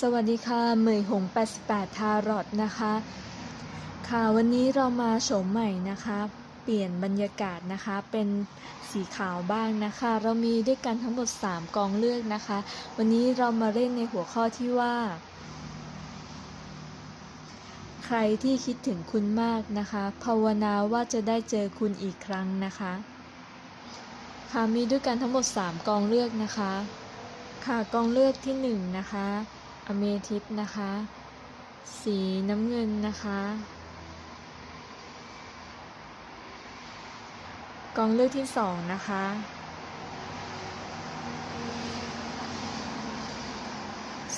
สวัสดีค่ะเหมยหง 88 ทารอตนะคะ ค่ะวันนี้เรามาโฉมใหม่นะคะ เปลี่ยนบรรยากาศนะคะเป็นสีขาวบ้างนะคะ เรามีด้วยกันทั้งหมด 3 กองเลือกนะคะ วันนี้เรามาเล่นในหัวข้อที่ว่า ใครที่คิดถึงคุณมากนะคะ ภาวนาว่าจะได้เจอคุณอีกครั้งนะคะ ค่ะมีด้วยกันทั้งหมด 3 กองเลือกนะคะค่ะกองเลือกที่หนึ่งนะคะ อเมทิสนะคะ สีน้ำเงินนะคะ กองเลือกที่สองนะคะ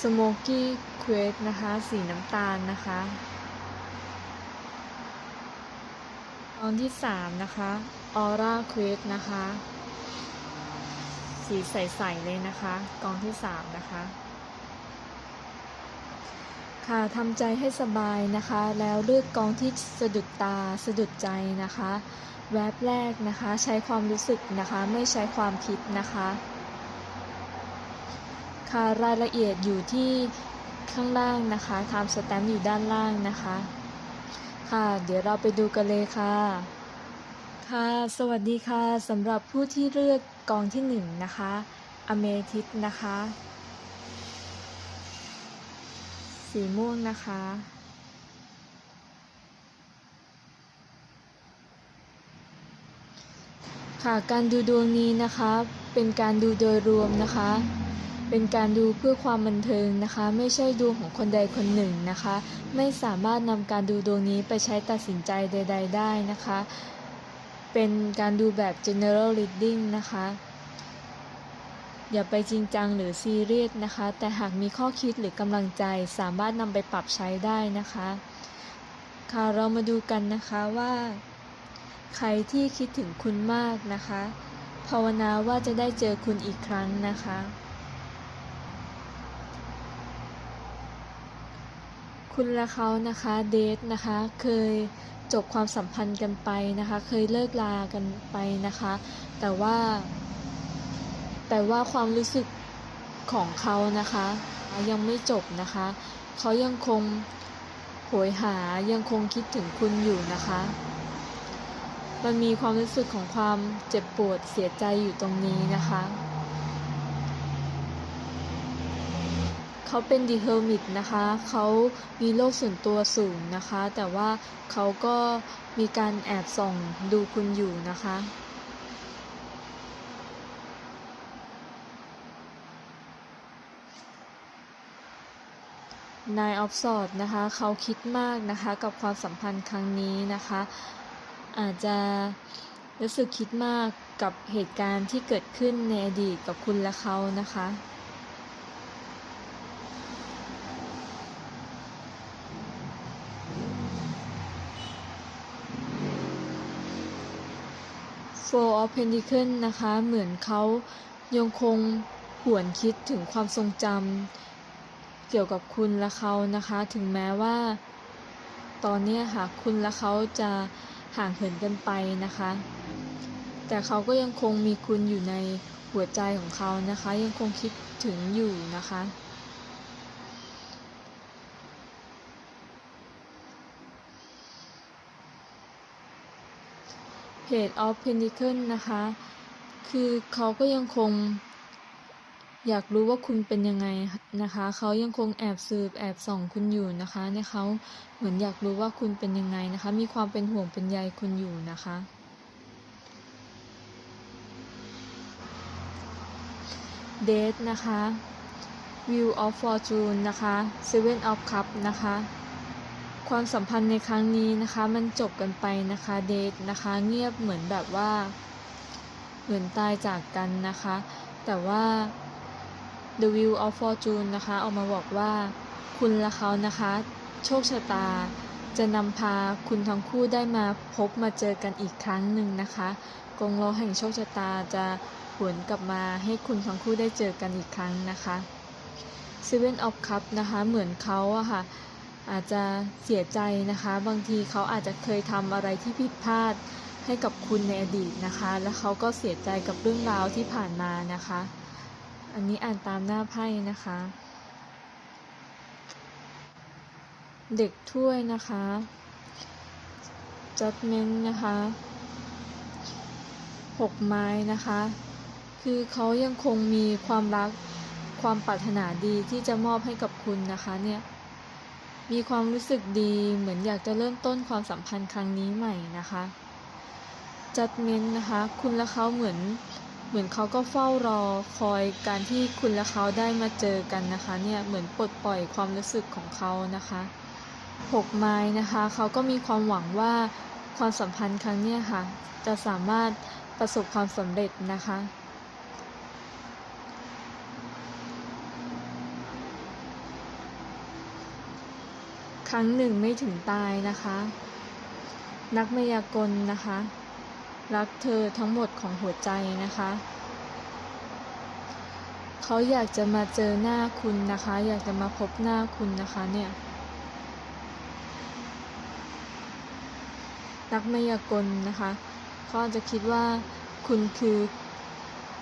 สโมกี้เควสนะคะ สีน้ำตาลนะคะกองที่สามนะคะออร่าเควสนะคะ สีใสๆเลยนะคะ กองที่3นะคะ ค่ะทำใจให้สบายนะคะ แล้วเลือกกองที่สะดุดตาสะดุดใจนะคะ แวบแรกนะคะ ใช้ความรู้สึกนะคะ ไม่ใช้ความคิดนะคะ ค่ะรายละเอียดอยู่ที่ข้างล่างนะคะทำสแตมป์อยู่ด้านล่างนะคะ ค่ะ เดี๋ยวเราไปดูกันเลยค่ะ ค่ะ สวัสดีค่ะสำหรับผู้ที่เลือกกองที่หนึ่งนะคะอเมทิสนะคะ สีม่วงนะคะ ค่ะการดูดวงนี้นะคะ เป็นการดูโดยรวมนะคะ เป็นการดูเพื่อความบันเทิงนะคะ ไม่ใช่ดวงของคนใดคนหนึ่งนะคะ ไม่สามารถนำการดูดวงนี้ไปใช้ตัดสินใจใด ๆ ได้นะคะ เป็นการดูแบบ general reading นะคะ อย่าไปจริงจังหรือซีเรียสนะคะ แต่หากมีข้อคิดหรือกำลังใจสามารถนำไปปรับใช้ได้นะคะ ค่ะเรามาดูกันนะคะว่า ใครที่คิดถึงคุณมากนะคะ ภาวนาว่าจะได้เจอคุณอีกครั้งนะคะ คุณและเขานะคะเดทนะคะเคยจบความสัมพันธ์กันไปนะคะ เคยเลิกลากันไปนะคะ แต่ว่า แต่ว่าความรู้สึกของเขานะคะ ยังไม่จบนะคะ เขายังคงโหยหายังคงคิดถึงคุณอยู่นะคะ มันมีความรู้สึกของความเจ็บปวดเสียใจอยู่ตรงนี้นะคะ เขาเป็นดีเฮอร์มิตนะคะ เขามีโลกส่วนตัวสูงนะคะ แต่ว่าเขาก็มีการแอบส่องดูคุณอยู่นะคะ นายออฟสอดนะคะเขาคิดมากนะคะกับความสัมพันธ์ครั้งนี้นะคะ อาจจะรู้สึกคิดมากกับเหตุการณ์ที่เกิดขึ้นในอดีตกับคุณและเขานะคะ Four of Pentacles นะคะ เหมือนเขายังคงหวนคิดถึงความทรงจำ เกี่ยวกับคุณและเขานะคะ ถึงแม้ว่า ตอนนี้ค่ะคุณและเขาจะห่างเหินกันไปนะคะ แต่เขาก็ยังคงมีคุณอยู่ในหัวใจของเขานะคะ ยังคงคิดถึงอยู่นะคะ Page of Pentacles นะคะ คือเขาก็ยังคง อยากรู้ว่าคุณเป็นยังไงนะคะ เขายังคงแอบสืบแอบส่องคุณอยู่นะคะเนี่ยเขาเหมือนอยากรู้ว่าคุณเป็นยังไงนะคะ มีความเป็นห่วงเป็นใยคุณอยู่นะคะ เดทนะคะ View of Fortune นะคะ Seven of Cups นะคะ ความสัมพันธ์ในครั้งนี้นะคะ มันจบกันไปนะคะ เดทนะคะ เงียบเหมือนแบบว่า เหมือนตายจากกันนะคะ แต่ว่า The Wheel of Fortune นะคะออกมาบอกว่า คุณและเขานะคะ โชคชะตา จะนำพาคุณทั้งคู่ได้มาพบมาเจอกันอีกครั้งหนึ่งนะคะกงล้อแห่งโชคชะตาจะหวนกลับมาให้คุณทั้งคู่ได้เจอกันอีกครั้งนะคะ Seven of Cups นะคะเหมือนเขาอะค่ะอาจจะเสียใจนะคะ บางทีเขาอาจจะเคยทำอะไรที่ผิดพลาดให้กับคุณในอดีตนะคะ แล้วเขาก็เสียใจกับเรื่องราวที่ผ่านมานะคะ อันนี้อ่านตามหน้าไพ่นะคะ เด็กถ้วยนะคะ judgment นะคะหกไม้นะคะ คือเขายังคงมีความรักความปรารถนาดีที่จะมอบให้กับคุณนะคะเนี่ยมีความรู้สึกดีเหมือนอยากจะเริ่มต้นความสัมพันธ์ครั้งนี้ใหม่นะคะ judgment นะคะ คุณและเขาเหมือน เหมือนเขาก็เฝ้ารอคอยการที่คุณและเขาได้มาเจอกันนะคะ เนี่ยเหมือนปลดปล่อยความรู้สึกของเขานะคะหกไม้นะคะเขาก็มีความหวังว่าความสัมพันธ์ครั้งเนี้ยค่ะ จะสามารถประสบความสำเร็จนะคะครั้งหนึ่งไม่ถึงตายนะคะ นักมายากลนะคะ รักเธอทั้งหมดของหัวใจนะคะ เขาอยากจะมาเจอหน้าคุณนะคะ อยากจะมาพบหน้าคุณนะคะเนี่ยนักมายากลนะคะเขาอาจจะคิดว่าคุณคือ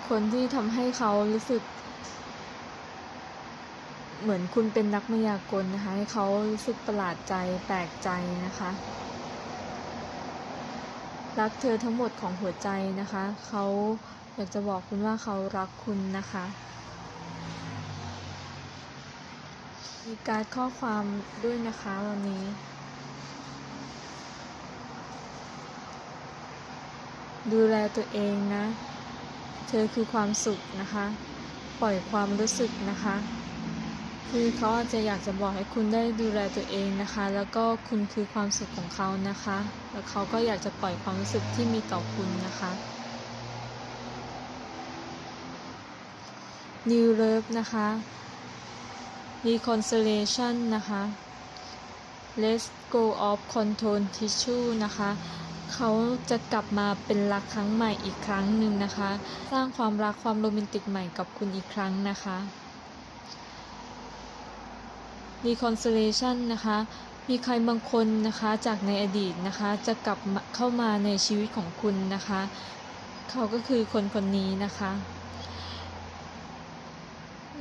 คนที่ทำให้เขารู้สึก เหมือนคุณเป็นนักมายากลนะคะ ให้เขารู้สึกประหลาดใจแปลกใจนะคะ รักเธอทั้งหมดของหัวใจนะคะ เขาอยากจะบอกคุณว่าเขารักคุณนะคะ มีการข้อความด้วยนะคะวันนี้ดูแลตัวเองนะ เธอคือความสุขนะคะ ปล่อยความรู้สึกนะคะ คือเขาอาจจะอยากจะบอกให้คุณได้ดูแลตัวเองนะคะ แล้วก็คุณคือความสุขของเขานะคะ แล้วเขาก็อยากจะปล่อยความรู้สึกที่มีต่อคุณนะคะ New Love นะคะ Reconciliation นะคะ Let's go of control tissue นะคะเขาจะกลับมาเป็นรักครั้งใหม่อีกครั้งหนึ่งนะคะ สร้างความรักความโรแมนติกใหม่กับคุณอีกครั้งนะคะ reconciliation นะคะ มีใครบางคนนะคะจากในอดีตนะคะ จะกลับเข้ามาในชีวิตของคุณนะคะ เขาก็คือคนคนนี้นะคะ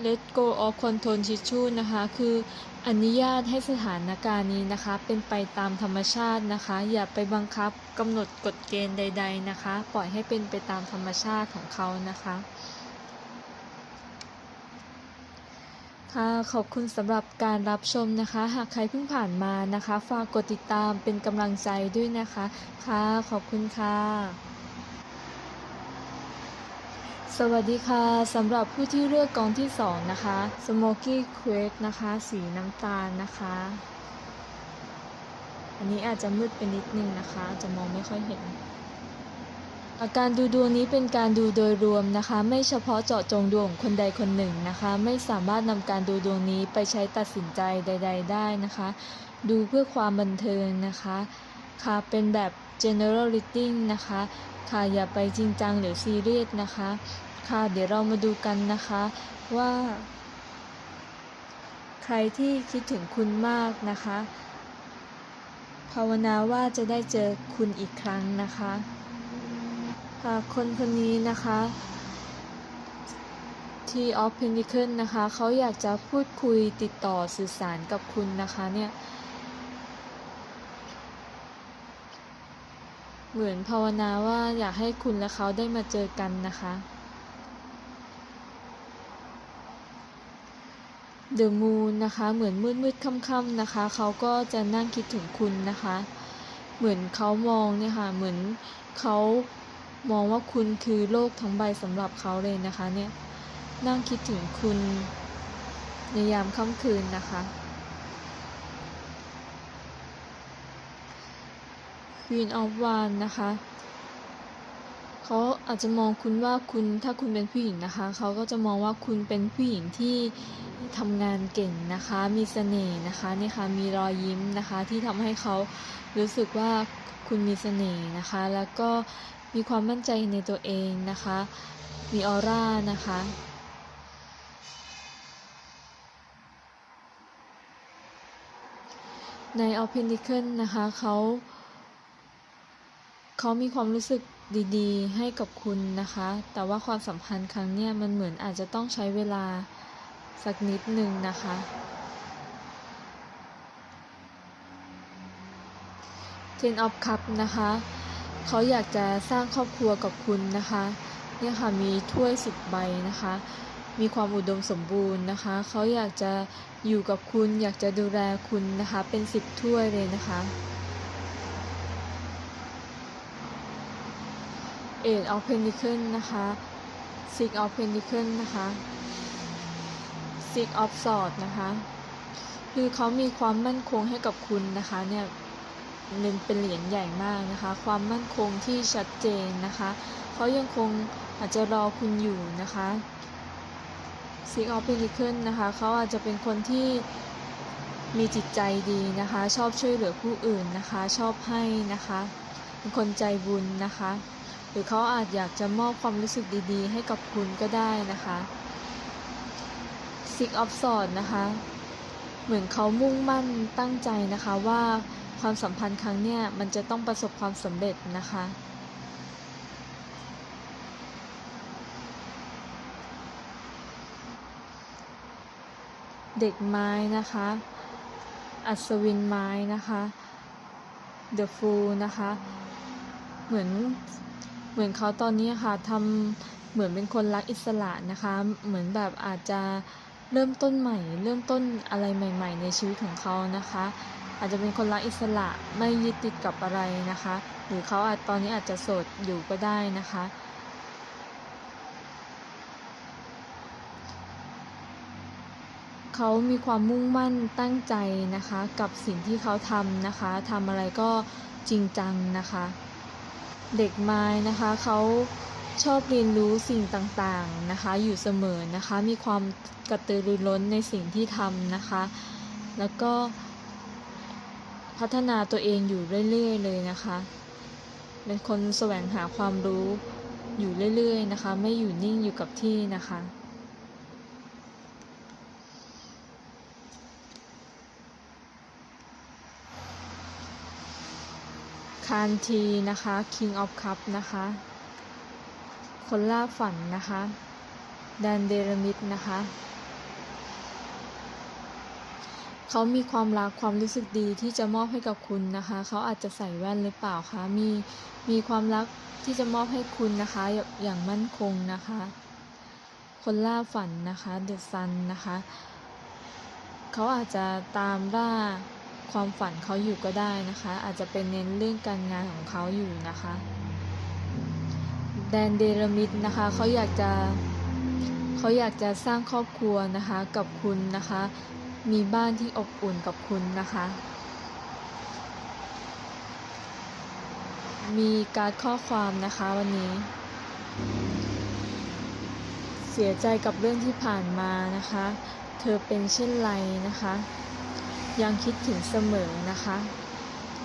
let go of control tissue นะคะ คืออนุญาตให้สถานการณ์นี้นะคะ เป็นไปตามธรรมชาตินะคะ อย่าไปบังคับกำหนดกฎเกณฑ์ใด ๆนะคะ ปล่อยให้เป็นไปตามธรรมชาติของเขานะคะ ค่ะขอบคุณสำหรับการรับชมนะคะ หากใครเพิ่งผ่านมานะคะ ฝากกดติดตามเป็นกำลังใจด้วยนะคะ ค่ะ ขอบคุณค่ะสวัสดีค่ะสำหรับผู้ที่เลือกกองที่ 2 นะคะ Smoky Quake นะคะ สีน้ำตาลนะคะ อันนี้อาจจะมืดไปนิดนึงนะคะ จะมองไม่ค่อยเห็น การดูดวงนี้เป็นการดูโดยรวมนะคะ ไม่เฉพาะเจาะจงดวงคนใดคนหนึ่งนะคะ ไม่สามารถนำการดูดวงนี้ไปใช้ตัดสินใจใด ๆ ได้นะคะ ดูเพื่อความบันเทิงนะคะค่ะเป็นแบบ general reading นะคะค่ะอย่าไปจริงจังหรือซีเรียสนะคะค่ะเดี๋ยวเรามาดูกันนะคะว่า ใครที่คิดถึงคุณมากนะคะ ภาวนาว่าจะได้เจอคุณอีกครั้งนะคะ คนคนนี้นะคะที่ออฟเพนิเคิลนะคะเขาอยากจะพูดคุยติดต่อสื่อสารกับคุณนะคะเนี่ย เหมือนภาวนาว่าอยากให้คุณและเขาได้มาเจอกันนะคะ The Moon นะคะเหมือนมืดมืดค่ำๆนะคะ เขาก็จะนั่งคิดถึงคุณนะคะ เหมือนเขามองเนี่ยค่ะเหมือนเขา มองว่าคุณคือโลกทั้งใบสำหรับเขาเลยนะคะเนี่ยนั่งคิดถึงคุณในยามค่ำคืนนะคะ Queen of w a n นะคะเขาอาจจะมองคุณว่าคุณถ้าคุณเป็นผู้หญิงนะคะ เขาก็จะมองว่าคุณเป็นผู้หญิงที่ทำงานเก่งนะคะ มีเสน่ห์นะคะนี่ค่ะมีรอยยิ้มนะคะที่ทำให้เขารู้สึกว่าคุณมีเสน่ห์นะคะ แล้วก็ มีความมั่นใจในตัวเองนะคะ มีออร่านะคะ ใน o p e n i c l นะคะเขาเขามีความรู้สึกดีๆ ให้กับคุณนะคะ แต่ว่าความสัมพันธ์ครั้งเนี้ยมันเหมือนอาจจะต้องใช้เวลาสักนิดหนึ่งนะคะ Ten of Cup นะคะ เขาอยากจะสร้างครอบครัวกับคุณนะคะ เนี่ยค่ะมีถ้วยสิบใบนะคะ มีความอุดมสมบูรณ์นะคะ เขาอยากจะอยู่กับคุณ อยากจะดูแลคุณนะคะ เป็นสิบถ้วยเลยนะคะ Eight of Pentacles นะคะ Six of Pentacles นะคะ Six of Swords นะคะ คือเขามีความมั่นคงให้กับคุณนะคะเนี่ย เน้นเป็นเหรียญใหญ่มากนะคะ ความมั่นคงที่ชัดเจนนะคะเขายังคงอาจจะรอคุณอยู่นะคะ Six of Pentacles นะคะเขาอาจจะเป็นคนที่มีจิตใจดีนะคะ ชอบช่วยเหลือผู้อื่นนะคะ ชอบให้นะคะเป็นคนใจบุญนะคะ หรือเขาอาจอยากจะมอบความรู้สึกดีๆ ให้กับคุณก็ได้นะคะ Six of Swords นะคะ เหมือนเขามุ่งมั่นตั้งใจนะคะว่า ความสัมพันธ์ครั้งเนี้ยมันจะต้องประสบความสำเร็จนะคะ เด็กไม้นะคะ อัศวินไม้นะคะ The Fool นะคะ เหมือนเหมือนเขาตอนนี้ค่ะทำเหมือนเป็นคนรักอิสระนะคะ เหมือนแบบอาจจะเริ่มต้นใหม่ เริ่มต้นอะไรใหม่ ๆ ในชีวิตของเขานะคะ อาจจะเป็นคนรักอิสระไม่ยึดติดกับอะไรนะคะ หรือเขาอาจตอนนี้อาจจะโสดอยู่ก็ได้นะคะ เขามีความมุ่งมั่นตั้งใจนะคะ กับสิ่งที่เขาทำนะคะทำอะไรก็จริงจังนะคะ เด็กไม้นะคะเขาชอบเรียนรู้สิ่งต่างๆนะคะ อยู่เสมอนะคะ มีความกระตือรือร้นในสิ่งที่ทำนะคะ แล้วก็ พัฒนาตัวเองอยู่เรื่อย ๆ เลยนะคะ เป็นคนแสวงหาความรู้อยู่เรื่อย ๆ นะคะ ไม่อยู่นิ่งอยู่กับที่นะคะ คานทีนะคะ King of Cup นะคะ คนล่าฝันนะคะ แดนเดรมิดนะคะ เขามีความรักความรู้สึกดีที่จะมอบให้กับคุณนะคะ เขาอาจจะใส่แว่นหรือเปล่าคะมีมีความรักที่จะมอบให้คุณนะคะอย่างอย่างมั่นคงนะคะ คนล่าฝันนะคะเดอะซันนะคะ เขาอาจจะตามล่าความฝันเขาอยู่ก็ได้นะคะ อาจจะเป็นเน้นเรื่องการงานของเขาอยู่นะคะแดนเดรมิดนะคะเขาอยากจะเขาอยากจะสร้างครอบครัวนะคะกับคุณนะคะ มีบ้านที่อบอุ่นกับคุณนะคะ มีการข้อความนะคะวันนี้ เสียใจกับเรื่องที่ผ่านมานะคะ เธอเป็นเช่นไรนะคะ ยังคิดถึงเสมอนะคะ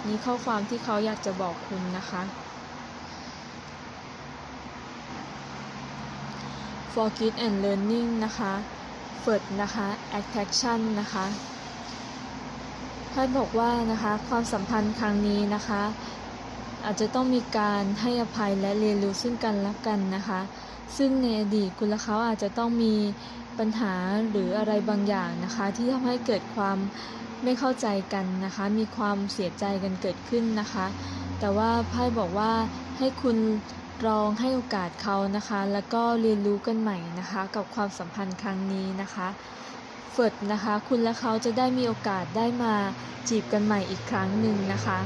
นี่ข้อความที่เขาอยากจะบอกคุณนะคะ forget and learning นะคะ first นะคะ attraction นะคะไพ่บอกว่านะคะความสัมพันธ์ครั้งนี้นะคะ อาจจะต้องมีการให้อภัยและเรียนรู้ซึ่งกันและกันนะคะ ซึ่งในอดีตคุณและเขาอาจจะต้องมีปัญหาหรืออะไรบางอย่างนะคะ ที่ทำให้เกิดความไม่เข้าใจกันนะคะ มีความเสียใจกันเกิดขึ้นนะคะ แต่ว่าไพ่บอกว่าให้คุณ ลองให้โอกาสเขานะคะ แล้วก็เรียนรู้กันใหม่นะคะ กับความสัมพันธ์ครั้งนี้นะคะเฟิร์ดนะคะ คุณและเขาจะได้มีโอกาสได้มาจีบกันใหม่อีกครั้งหนึ่งนะคะ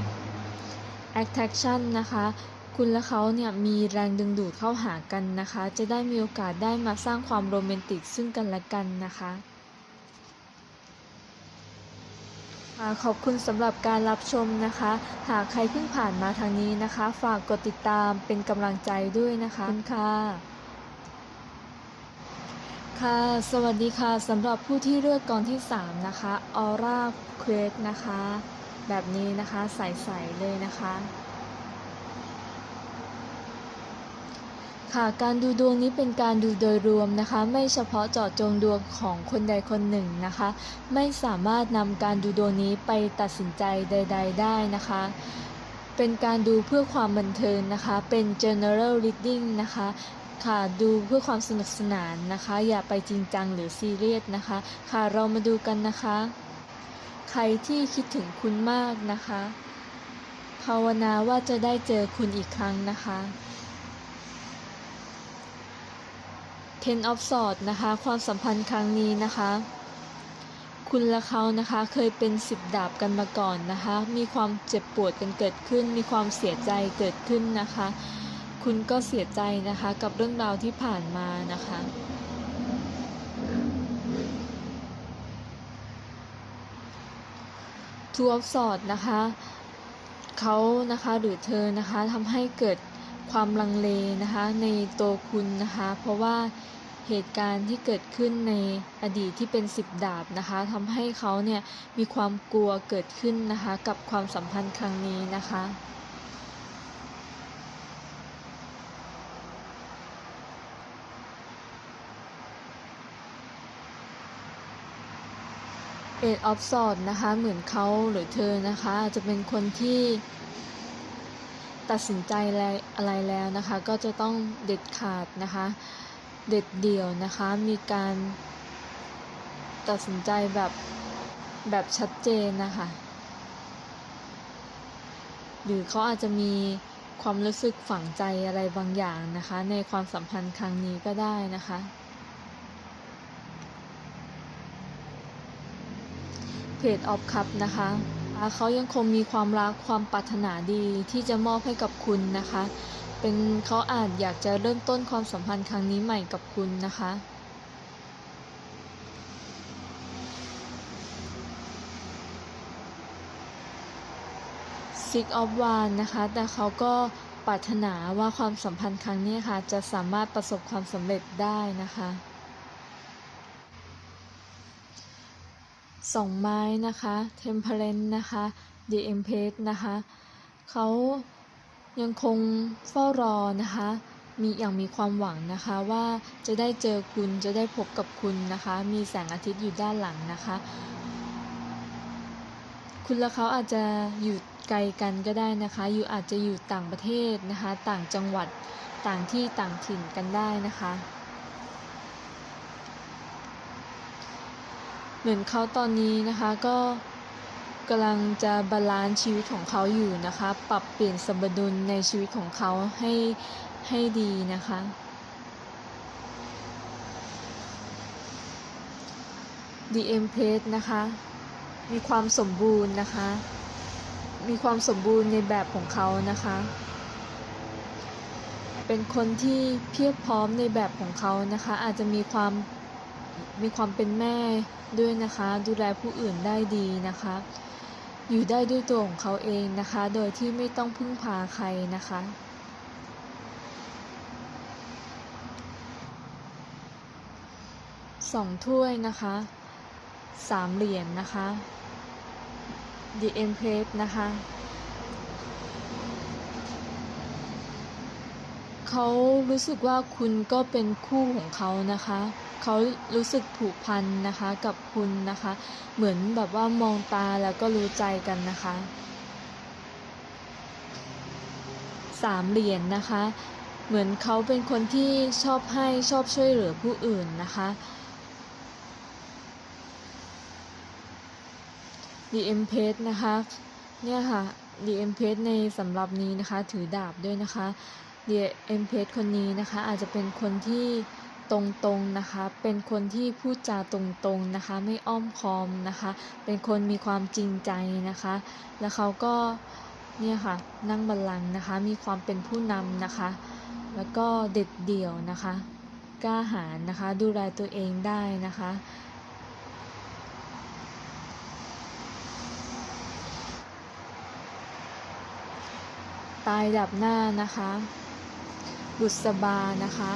attraction นะคะ คุณและเขาเนี่ยมีแรงดึงดูดเข้าหากันนะคะ จะได้มีโอกาสได้มาสร้างความโรแมนติกซึ่งกันและกันนะคะค่ะ ขอบคุณสำหรับการรับชมนะคะ หากใครเพิ่งผ่านมาทางนี้นะคะ ฝากกดติดตามเป็นกำลังใจด้วยนะคะคุณค่ะค่ะ สวัสดีค่ะสำหรับผู้ที่เลือกกองที่ 3 นะคะออร่าเควสนะคะ แบบนี้นะคะใส ๆ เลยนะคะ ค่ะการดูดวงนี้เป็นการดูโดยรวมนะคะ ไม่เฉพาะเจาะจงดวงของคนใดคนหนึ่งนะคะ ไม่สามารถนำการดูดวงนี้ไปตัดสินใจใด ๆ ได้นะคะ เป็นการดูเพื่อความบันเทิงนะคะ เป็น general reading นะคะค่ะดูเพื่อความสนุกสนานนะคะ อย่าไปจริงจังหรือซีเรียสนะคะ ค่ะเรามาดูกันนะคะ ใครที่คิดถึงคุณมากนะคะ ภาวนาว่าจะได้เจอคุณอีกครั้งนะคะ Ten of Swords นะคะ ความสัมพันธ์ครั้งนี้นะคะ คุณและเขานะคะเคยเป็นสิบดาบกันมาก่อนนะคะ มีความเจ็บปวดกันเกิดขึ้น มีความเสียใจเกิดขึ้นนะคะ คุณก็เสียใจนะคะกับเรื่องราวที่ผ่านมานะคะ Two of Swords นะคะเขานะคะหรือเธอนะคะทำให้เกิดความลังเลนะคะในตัวคุณนะคะ เพราะว่า เหตุการณ์ที่เกิดขึ้นในอดีตที่เป็นสิบดาบนะคะทำให้เขาเนี่ยมีความกลัวเกิดขึ้นนะคะ กับความสัมพันธ์ครั้งนี้นะคะ Eight of Swords นะคะเหมือนเขาหรือเธอนะคะอาจจะเป็นคนที่ตัดสินใจอะไรแล้วนะคะ ก็จะต้องเด็ดขาดนะคะ เด็ดเดี่ยวนะคะ มีการตัดสินใจแบบแบบชัดเจนนะคะ หรือเขาอาจจะมีความรู้สึกฝังใจอะไรบางอย่างนะคะ ในความสัมพันธ์ครั้งนี้ก็ได้นะคะ เพจออฟคัพนะคะเขายังคงมีความรักความปรารถนาดีที่จะมอบให้กับคุณนะคะ เป็นเขาอาจอยากจะเริ่มต้นความสัมพันธ์ครั้งนี้ใหม่กับคุณนะคะ Six of Wands นะคะ แต่เขาก็ปรารถนาว่าความสัมพันธ์ครั้งนี้ค่ะ จะสามารถประสบความสำเร็จได้นะคะสองไม้นะคะ Temperance นะคะ The Empress นะคะเขา ยังคงเฝ้ารอนะคะ มีอย่างมีความหวังนะคะว่าจะได้เจอคุณจะได้พบกับคุณนะคะ มีแสงอาทิตย์อยู่ด้านหลังนะคะ คุณและเขาอาจจะอยู่ไกลกันก็ได้นะคะ อยู่อาจจะอยู่ต่างประเทศนะคะ ต่างจังหวัดต่างที่ต่างถิ่นกันได้นะคะ เหมือนเขาตอนนี้นะคะก็ กำลังจะบาลานซ์ชีวิตของเขาอยู่นะคะ ปรับเปลี่ยนสมดุลในชีวิตของเขาให้ให้ดีนะคะ The Empress นะคะ มีความสมบูรณ์นะคะ มีความสมบูรณ์ในแบบของเขานะคะ เป็นคนที่เพียบพร้อมในแบบของเขานะคะ อาจจะมีความมีความเป็นแม่ด้วยนะคะ ดูแลผู้อื่นได้ดีนะคะ อยู่ได้ด้วยตัวของเขาเองนะคะ โดยที่ไม่ต้องพึ่งพาใครนะคะ สองถ้วยนะคะสามเหรียญนนะคะ The Empress นะคะ เขารู้สึกว่าคุณก็เป็นคู่ของเขานะคะ เขารู้สึกผูกพันนะคะกับคุณนะคะ เหมือนแบบว่ามองตาแล้วก็รู้ใจกันนะคะสามเหรียญนนะคะ เหมือนเขาเป็นคนที่ชอบให้ชอบช่วยเหลือผู้อื่นนะคะ The Empress นะคะเนี่ยค่ะ The Empress ในสำหรับนี้นะคะ ถือดาบด้วยนะคะ The Empress คนนี้นะคะ อาจจะเป็นคนที่ ตรงๆนะคะ เป็นคนที่พูดจาตรงๆนะคะ ไม่อ้อมค้อมนะคะ เป็นคนมีความจริงใจนะคะ แล้วเขาก็เนี่ยค่ะนั่งบัลลังก์นะคะ มีความเป็นผู้นำนะคะ แล้วก็เด็ดเดี่ยวนะคะ กล้าหาญนะคะ ดูแลตัวเองได้นะคะ ตายดับหน้านะคะ บุษบานะคะ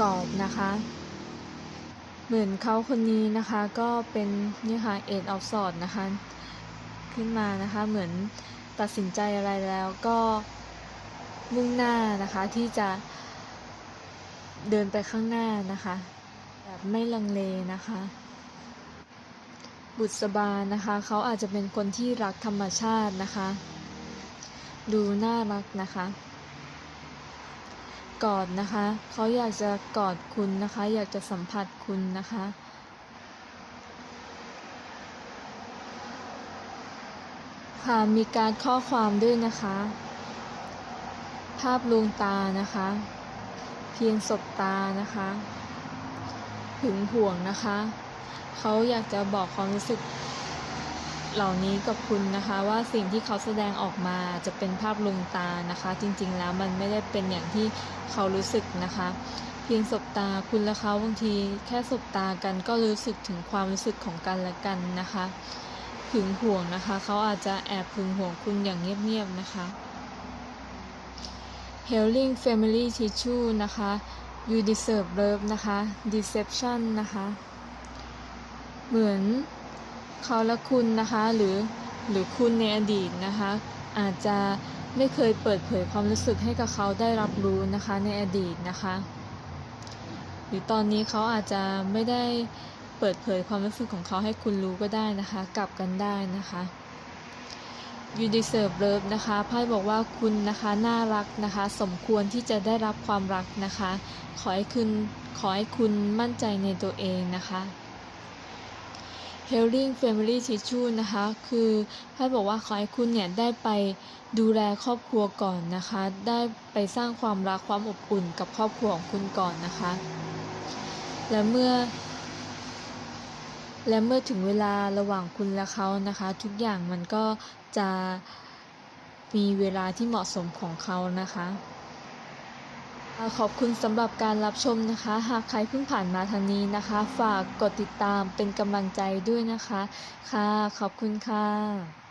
กอดนะคะ เหมือนเขาคนนี้นะคะก็เป็นนี่ค่ะเอ็ดออฟสอดนะคะ ขึ้นมานะคะเหมือนตัดสินใจอะไรแล้วก็มุ่งหน้านะคะที่จะเดินไปข้างหน้านะคะ แบบไม่ลังเลนะคะ บุษบานะคะเขาอาจจะเป็นคนที่รักธรรมชาตินะคะ ดูน่ารักนะคะ กอดนะคะเขาอยากจะกอดคุณนะคะ อยากจะสัมผัสคุณนะคะขค่ะมีการข้อความด้วยนะคะ ภาพลวงตานะคะ เพียงสบตานะคะหึงห่วงนะคะ เขาอยากจะบอกความรู้สึก เหล่านี้กับคุณนะคะว่าสิ่งที่เขาแสดงออกมาจะเป็นภาพลวงตานะคะ จริงๆแล้วมันไม่ได้เป็นอย่างที่เขารู้สึกนะคะ เพียงสบตาคุณและเขาบางทีแค่สบตากันก็รู้สึกถึงความรู้สึกของกันและกันนะคะหึงห่วงนะคะ เขาอาจจะแอบหึงห่วงคุณอย่างเงียบๆนะคะ Healing Family Tissue นะคะ You Deserve Love นะคะ Deception นะคะ เหมือน เขาและคุณนะคะหรือหรือคุณในอดีตนะคะ อาจจะไม่เคยเปิดเผยความรู้สึกให้กับเขาได้รับรู้นะคะในอดีตนะคะ หรือตอนนี้เขาอาจจะไม่ได้เปิดเผยความรู้สึกของเขาให้คุณรู้ก็ได้นะคะ กลับกันได้นะคะ You deserve love นะคะไพ่บอกว่าคุณนะคะน่ารักนะคะ สมควรที่จะได้รับความรักนะคะ ขอให้คุณขอให้คุณมั่นใจในตัวเองนะคะ Healing Family Tissue นะคะ คือไพ่บอกว่าขอให้คุณเนี่ยได้ไปดูแลครอบครัวก่อนนะคะ ได้ไปสร้างความรักความอบอุ่นกับครอบครัวของคุณก่อนนะคะ และเมื่อ และเมื่อถึงเวลาระหว่างคุณและเขานะคะ ทุกอย่างมันก็จะมีเวลาที่เหมาะสมของเขานะคะ ขอบคุณสำหรับการรับชมนะคะ หากใครเพิ่งผ่านมาทางนี้นะคะ ฝากกดติดตามเป็นกำลังใจด้วยนะคะ ค่ะ ขอบคุณค่ะ